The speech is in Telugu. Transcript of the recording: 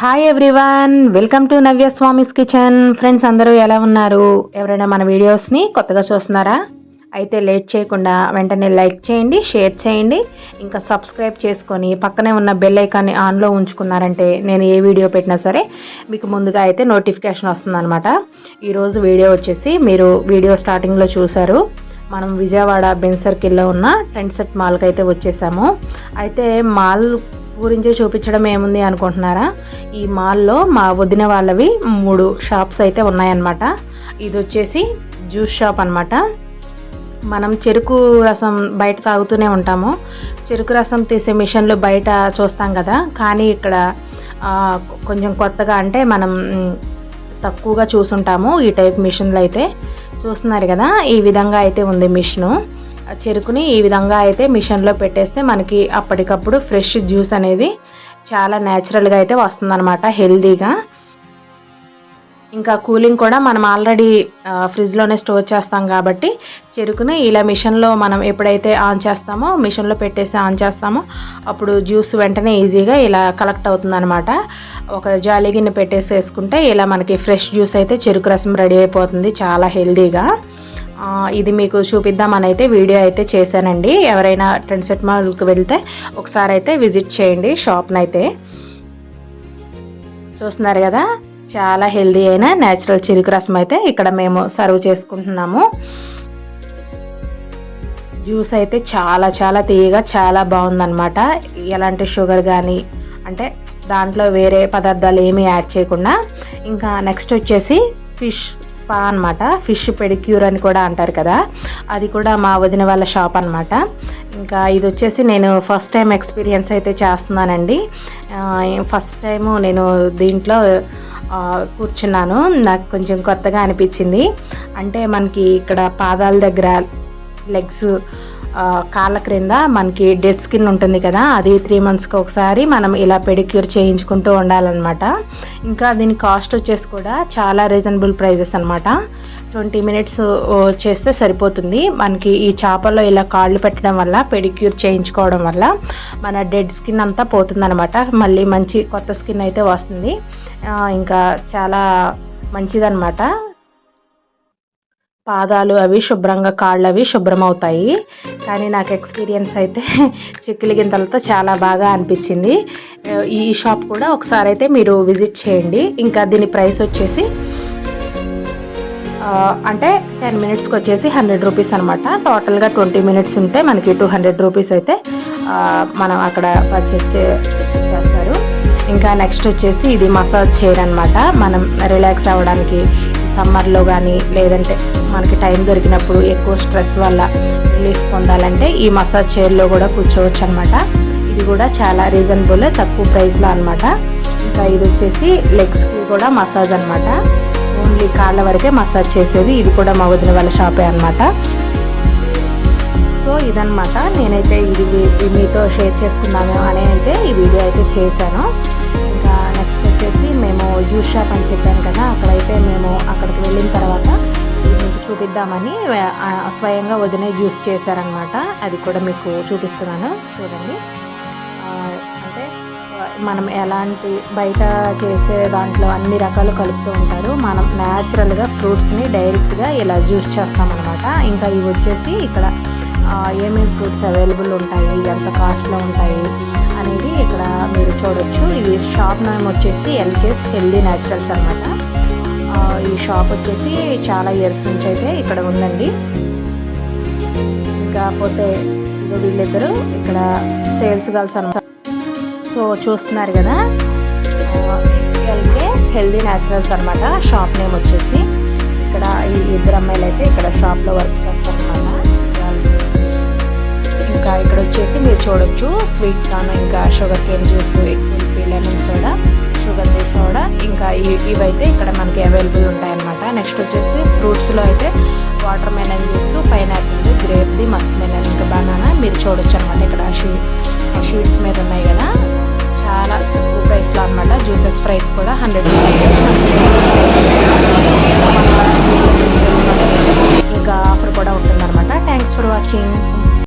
Hi everyone welcome to Navya Swami's kitchen friends అందరూ ఎలా ఉన్నారు? ఎవరైనా మన వీడియోస్ని కొత్తగా చూస్తున్నారా? అయితే లేట్ చేయకుండా వెంటనే లైక్ చేయండి షేర్ చేయండి. ఇంకా సబ్స్క్రైబ్ చేసుకొని పక్కనే ఉన్న బెల్ ఐకాన్ని ఆన్లో ఉంచుకున్నారంటే నేను ఏ వీడియో పెట్టినా సరే మీకు ముందుగా అయితే నోటిఫికేషన్ వస్తుందన్నమాట. ఈరోజు వీడియో వచ్చేసి మీరు వీడియో స్టార్టింగ్లో చూశారు. మనం విజయవాడ బెన్ సర్కిల్లో ఉన్న ట్రెండ్ సెట్ మాల్కి అయితే వచ్చేసాము. అయితే మాల్ గురించి చూపించడం ఏముంది అనుకుంటున్నారా? ఈ మాల్లో మా వదిన వాళ్ళవి మూడు షాప్స్ అయితే ఉన్నాయన్నమాట. ఇది వచ్చేసి జ్యూస్ షాప్ అనమాట మనం చెరుకు రసం బయట తాగుతూనే ఉంటాము. చెరుకు రసం తీసే మిషన్లు బయట చూస్తాం కదా. కానీ ఇక్కడ కొంచెం కొత్తగా అంటే మనం తక్కువగా చూసుంటాము ఈ టైప్ మిషన్లు అయితే చూస్తున్నారు కదా ఈ విధంగా అయితే ఉంది మిషను. చెరుకుని ఈ విధంగా అయితే మిషన్లో పెట్టేస్తే మనకి అప్పటికప్పుడు ఫ్రెష్ జ్యూస్ అనేది చాలా న్యాచురల్గా అయితే వస్తుందన్నమాట హెల్దీగా. ఇంకా కూలింగ్ కూడా మనం ఆల్రెడీ ఫ్రిడ్జ్లోనే స్టోర్ చేస్తాం కాబట్టి చెరుకుని ఇలా మిషన్లో మనం ఎప్పుడైతే ఆన్ చేస్తామో మిషన్లో పెట్టేసి ఆన్ చేస్తామో అప్పుడు జ్యూస్ వెంటనే ఈజీగా ఇలా కలెక్ట్ అవుతుందన్నమాట. ఒక జాలి గిన్నె పెట్టేసి వేసుకుంటే ఇలా మనకి ఫ్రెష్ జ్యూస్ అయితే చెరుకు రసం రెడీ అయిపోతుంది చాలా హెల్దీగా. ఇది మీకు చూపిద్దామని అయితే వీడియో అయితే చేశానండి. ఎవరైనా ట్రెండ్ సెట్ మాల్కి వెళ్తే ఒకసారి అయితే విజిట్ చేయండి షాప్ని అయితే చూస్తున్నారు కదా చాలా హెల్దీ అయిన న్యాచురల్ చిరుకు రసం అయితే ఇక్కడ మేము సర్వ్ చేసుకుంటున్నాము. జ్యూస్ అయితే చాలా చాలా తీయగా చాలా బాగుందన్నమాట. ఎలాంటి షుగర్ కానీ అంటే దాంట్లో వేరే పదార్థాలు ఏమీ యాడ్ చేయకుండా. ఇంకా నెక్స్ట్ వచ్చేసి ఫిష్. స్పా అనమాట ఫిష్ పెడిక్యూర్ అని కూడా అంటారు కదా. అది కూడా మా వదిన వాళ్ళ షాప్ అనమాట ఇంకా ఇది వచ్చేసి నేను ఫస్ట్ టైం ఎక్స్పీరియన్స్ అయితే చేస్తున్నానండి. ఫస్ట్ టైము నేను దీంట్లో కూర్చున్నాను. నాకు కొంచెం కొత్తగా అనిపించింది. అంటే మనకి ఇక్కడ పాదాల దగ్గర లెగ్స్ కాళ్ళ క్రింద మనకి డెడ్ స్కిన్ ఉంటుంది కదా అది త్రీ మంత్స్కి ఒకసారి మనం ఇలా పెడిక్యూర్ చేయించుకుంటూ ఉండాలన్నమాట. ఇంకా దీని కాస్ట్ వచ్చేసి కూడా చాలా రీజనబుల్ ప్రైజెస్ అనమాట ట్వంటీ మినిట్స్ చేస్తే సరిపోతుంది. మనకి ఈ చేపల్లో ఇలా కాళ్ళు పెట్టడం వల్ల పెడిక్యూర్ చేయించుకోవడం వల్ల మన డెడ్ స్కిన్ అంతా పోతుందనమాట మళ్ళీ మంచి కొత్త స్కిన్ అయితే వస్తుంది. ఇంకా చాలా మంచిదన్నమాట. పాదాలు అవి శుభ్రంగా కాళ్ళు అవి శుభ్రం అవుతాయి కానీ నాకు ఎక్స్పీరియన్స్ అయితే చిక్కిలి గింతలతో చాలా బాగా అనిపించింది. ఈ షాప్ కూడా ఒకసారి అయితే మీరు విజిట్ చేయండి. ఇంకా దీని ప్రైస్ వచ్చేసి అంటే టెన్ మినిట్స్కి వచ్చేసి హండ్రెడ్ రూపీస్ అనమాట టోటల్గా ట్వంటీ మినిట్స్ ఉంటే మనకి టూ హండ్రెడ్ రూపీస్ అయితే మనం అక్కడ పర్చేస్ చేస్తారు. ఇంకా నెక్స్ట్ వచ్చేసి ఇది మసాజ్ చైర్ అనమాట మనం రిలాక్స్ అవ్వడానికి సమ్మర్లో కానీ లేదంటే మనకి టైం దొరికినప్పుడు ఎక్కువ స్ట్రెస్ వల్ల రిలీఫ్ పొందాలంటే ఈ మసాజ్ చైర్లో కూడా కూర్చోవచ్చు అనమాట ఇది కూడా చాలా రీజనబుల్ తక్కువ ప్రైస్లో అనమాట. ఇంకా ఇది వచ్చేసి లెగ్స్కి కూడా మసాజ్ అనమాట. ఓన్లీ కాళ్ళ వరకే మసాజ్ చేసేది. ఇది కూడా మా వదిన వాళ్ళ షాపే అనమాట. సో ఇదనమాట. నేనైతే ఇది మీతో షేర్ చేసుకున్నాను అని అయితే ఈ వీడియో అయితే చేశాను. జ్యూస్ షాప్ అని చెప్పాను కదా అక్కడైతే మేము అక్కడికి వెళ్ళిన తర్వాత మీకు చూపిద్దామని స్వయంగా వదినే జ్యూస్ చేశారనమాట అది కూడా మీకు చూపిస్తున్నాను. చూడండి. అంటే మనం ఎలాంటి బయట చేసే దాంట్లో అన్ని రకాలు కలుపుతూ ఉంటారు. మనం న్యాచురల్గా ఫ్రూట్స్ని డైరెక్ట్గా ఇలా జ్యూస్ చేస్తామన్నమాట. ఇంకా ఇవి వచ్చేసి ఇక్కడ ఏమేమి ఫ్రూట్స్ అవైలబుల్ ఉంటాయి ఎంత కాస్ట్లో ఉంటాయి అనేది ఇక్కడ మీరు చూడొచ్చు. ఇది షాప్ నేమ్ వచ్చేసి ఎల్కేస్ హెల్దీ న్యాచురల్స్ అనమాట ఈ షాప్ వచ్చేసి చాలా ఇయర్స్ నుంచి అయితే ఇక్కడ ఉందండి. కాకపోతే వీళ్ళిద్దరూ ఇక్కడ సేల్స్ గర్ల్స్ అనమాట సో చూస్తున్నారు కదా? ఎల్కే హెల్దీ న్యాచురల్స్ అనమాట షాప్ నేమ్ వచ్చేసి ఇక్కడ ఈ ఇద్దరు అమ్మాయిలు అయితే ఇక్కడ షాప్లో వర్క్ చేస్తారనమాట ఇంకా ఇక్కడ వచ్చేసి మీరు చూడొచ్చు స్వీట్ కార్న్ ఇంకా sugar cane juice lemon soda sugar tea soda. ఇంకా ఇవైతే ఇక్కడ మనకి అవైలబుల్ ఉంటాయన్నమాట. నెక్స్ట్ వచ్చేసి ఫ్రూట్స్లో అయితే వాటర్ మెలన్ జ్యూస్ పైనాపిల్ గ్రేప్ది మస్త్ మెలన్ ఇంకా బనానా మీరు చూడొచ్చు అనమాట ఇక్కడ షీట్స్ మీద ఉన్నాయి కదా. చాలా తక్కువ ప్రైస్లో అనమాట జ్యూసెస్ ప్రైస్ కూడా హండ్రెడ్ రూపీస్.